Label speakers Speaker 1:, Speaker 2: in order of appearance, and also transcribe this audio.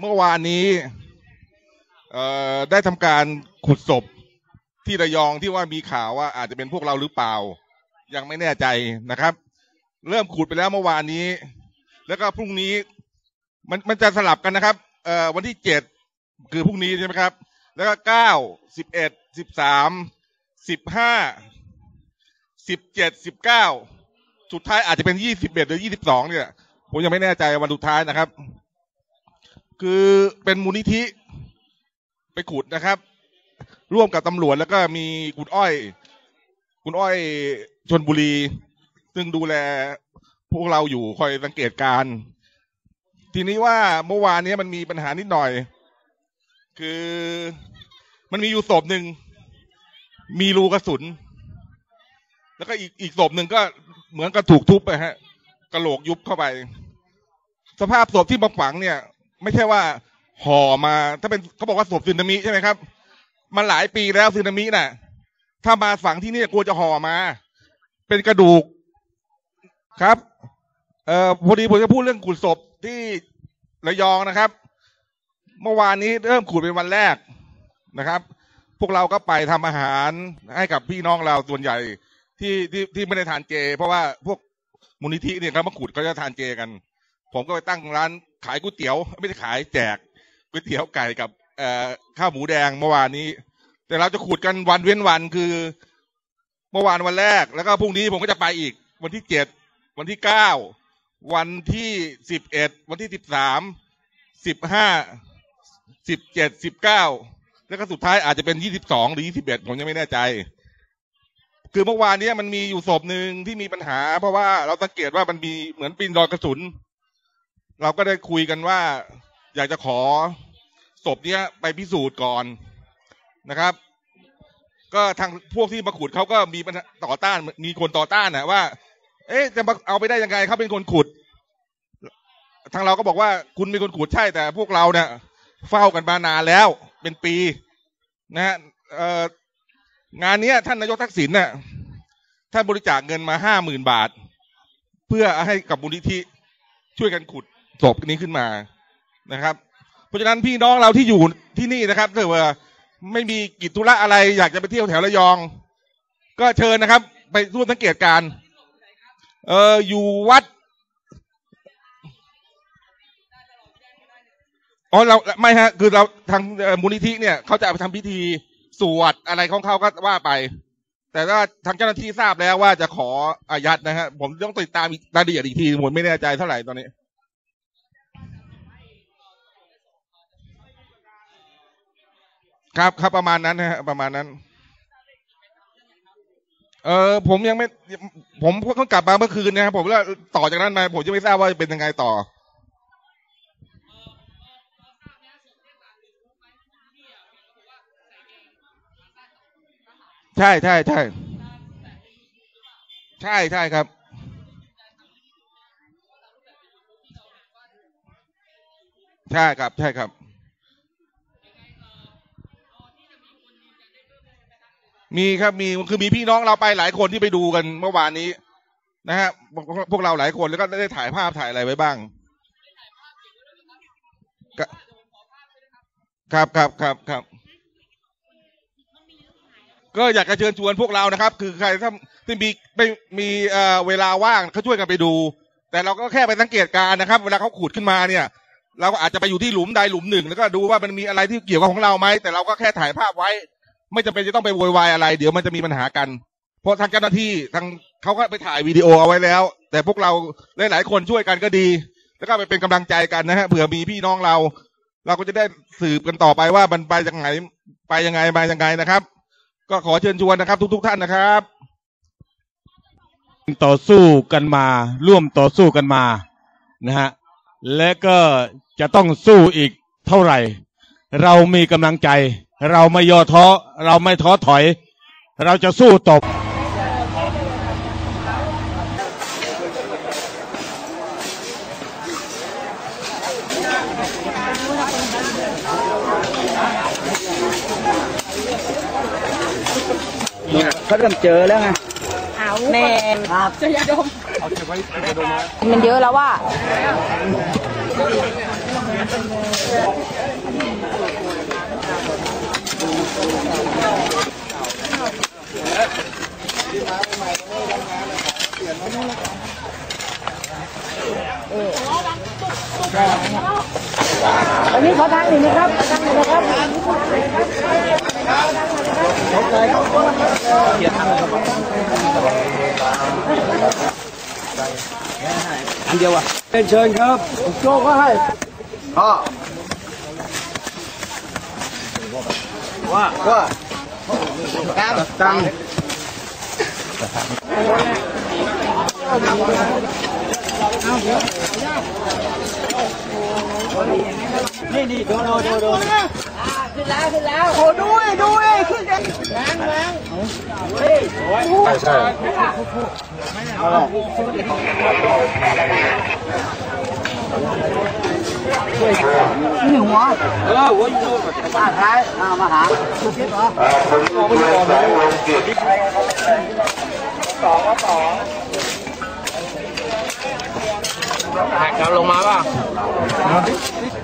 Speaker 1: เมื่อวานนี้ได้ทำการขุดศพที่ระยองที่ว่ามีข่าวว่าอาจจะเป็นพวกเราหรือเปล่า ยังไม่แน่ใจนะครับ เริ่มขุดไปแล้วเมื่อวานนี้ แล้วก็พรุ่งนี้มันมันจะสลับกันนะครับวันที่เจ็ดคือพรุ่งนี้ใช่ไหมครับ แล้วก็เก้าสิบเอ็ดสิบสามสิบห้าสิบเจ็ดสิบเก้าสุดท้ายอาจจะเป็นยี่สิบเอ็ดหรือยี่สิบสองเนี่ย ผมยังไม่แน่ใจวันสุดท้ายนะครับ คือเป็นมูลนิธิไปขุดนะครับ ร่วมกับตำรวจแล้วก็มีคุณอ้อย คุณอ้อยชนบุรี ซึ่งดูแลพวกเราอยู่คอยสังเกตการ ทีนี้ว่าเมื่อวานนี้มันมีปัญหานิดหน่อย คือมันมีอยู่ศพหนึ่งมีรูกระสุน แล้วก็อีกอีกศพหนึ่งก็เหมือนกับถูกทุบไปฮะกระโหลกยุบเข้าไป สภาพศพที่มาฝังเนี่ย ไม่ใช่ว่าห่อมา ถ้าเป็นเขาบอกว่าศพสึนามิใช่ไหมครับมันหลายปีแล้วสึนามิน่ะ ถ้ามาฝังที่นี่กลัวจะห่อมา เป็นกระดูกครับเอ่อพอดีผมจะพูดเรื่องขุดศพที่ระยองนะครับ เมื่อวานนี้เริ่มขุดเป็นวันแรกนะครับ พวกเราก็ไปทำอาหารให้กับพี่น้องเราส่วนใหญ่ที่ที่ที่ไม่ได้ทานเจ เพราะว่าพวกมูลนิธิเนี่ยเขามาขุดเขาจะทานเจกัน ผมก็ไปตั้งร้าน ขายก๋วยเตี๋ยวไม่ได้ขายแจกก๋วยเตี๋ยวไก่กับเอ่อข้าวหมูแดงเมื่อวานนี้ แต่เราจะขุดกันวันเว้นวันคือ เมื่อวานวันแรก แล้วก็พรุ่งนี้ผมก็จะไปอีก วันที่เจ็ดวันที่เก้าวันที่สิบเอ็ดวันที่สิบสามสิบห้าสิบเจ็ดสิบเก้าแล้วก็สุดท้ายอาจจะเป็นยี่สิบสองหรือยี่สิบเอ็ดผมยังไม่แน่ใจ คือเมื่อวานเนี้ยมันมีอยู่ศพหนึ่งที่มีปัญหา เพราะว่าเราสังเกตว่ามันมีเหมือนปีนรอยกระสุน เราก็ได้คุยกันว่า อยากจะขอศพเนี้ยไปพิสูจน์ก่อนนะครับ ก็ทางพวกที่มาขุดเขาก็มีปัญหาต่อต้านมีคนต่อต้านนะว่า เอ๊ะจะมาเอาไปได้ยังไงเขาเป็นคนขุด ทางเราก็บอกว่าคุณเป็นคนขุดใช่แต่พวกเราเนี่ยเฝ้ากันมานานแล้ว เป็นปี นะฮะงานนี้ท่านนายกทักษิณเนี่ยท่านบริจาคเงินมาห้าหมื่นบาท เพื่อให้กับมูลนิธิช่วยกันขุด ศพนี้ขึ้นมานะครับ เพราะฉะนั้นพี่น้องเราที่อยู่ที่นี่นะครับถ้าว่าไม่มีกิจธุระอะไรอยากจะไปเที่ยวแถวระยอง ก็เชิญนะครับ ไปร่วมสังเกตการ เอออยู่วัดอ๋อเราไม่ฮะ คือเราทางมูลนิธิเนี่ยเขาจะไปทำพิธีสวดอะไรของเขาก็ว่าไป แต่ว่าทางเจ้าหน้าที่ทราบแล้วว่าจะขออายัดนะฮะผมต้องติดตามรายละเอียดอีกทีผมไม่แน่ใจเท่าไหร่ตอนนี้ ครับครับประมาณนั้นนะฮะประมาณนั้น เออผมยังไม่ ผมเพิ่งกลับมาเมื่อคืนนะครับผมแล้วต่อจากนั้นมาผมจะไม่ทราบว่าจะเป็นยังไงต่อ ใช่ใช่ใช่ใช่ใช่ครับใช่ครับ ใช่ครับ มีครับมีคือมีพี่น้องเราไปหลายคนที่ไปดูกันเมื่อวานนี้ นะฮะพวกพวกเราหลายคนแล้วก็ได้ถ่ายภาพถ่ายอะไรไว้บ้าง ครับครับครับครับ ก็อยากจะเชิญชวนพวกเรานะครับ คือใครถ้าที่มีไม่มีเอ่อเวลาว่างเขาช่วยกันไปดู แต่เราก็แค่ไปสังเกตการณ์นะครับ เวลาเขาขุดขึ้นมาเนี่ยเราก็อาจจะไปอยู่ที่หลุมใดหลุมหนึ่ง แล้วก็ดูว่ามันมีอะไรที่เกี่ยวกับของเราไหมแต่เราก็แค่ถ่ายภาพไว้ ไม่จำเป็นจะต้องไปโวยวายอะไร เดี๋ยวมันจะมีปัญหากัน เพราะทางเจ้าหน้าที่ทางเขาก็ไปถ่ายวิดีโอเอาไว้แล้ว แต่พวกเราหลายๆคนช่วยกันก็ดี แล้วก็ไปเป็นกำลังใจกันนะฮะเผื่อมีพี่น้องเรา เราก็จะได้สืบกันต่อไปว่ามันไปยังไงไปยังไงมายังไงนะครับ ก็ขอเชิญชวนนะครับ ทุก ๆ ท่านนะครับ
Speaker 2: ต่อสู้กันมา ร่วมต่อสู้กันมานะฮะและก็จะต้องสู้อีกเท่าไหร่ เรามีกำลังใจ เราไม่ย่อท้อ เราไม่ท้อถอย เราจะสู้ต่อ
Speaker 3: เขาเริ่มเจอแล้วไง
Speaker 4: เอาแม่จะยาดมมันเยอะแล้วว่า นนี้ขอทางหนึ่งนะครับขอทางหนึ่งนะครับ
Speaker 2: อันเดียวอะเชิญครับโจ้ก็ให้พ่อว่าว่าตังนี่นี่โดนโด นโดนโดน
Speaker 4: ขึ้นแล้วขึ้นแล้วโอ้ดูดิดูดิขึ้นเด็กแรงแรง
Speaker 5: ใช่
Speaker 2: นี่หัวเออหัวอยู่มาท้ายอ่ามาหาเช็ดเ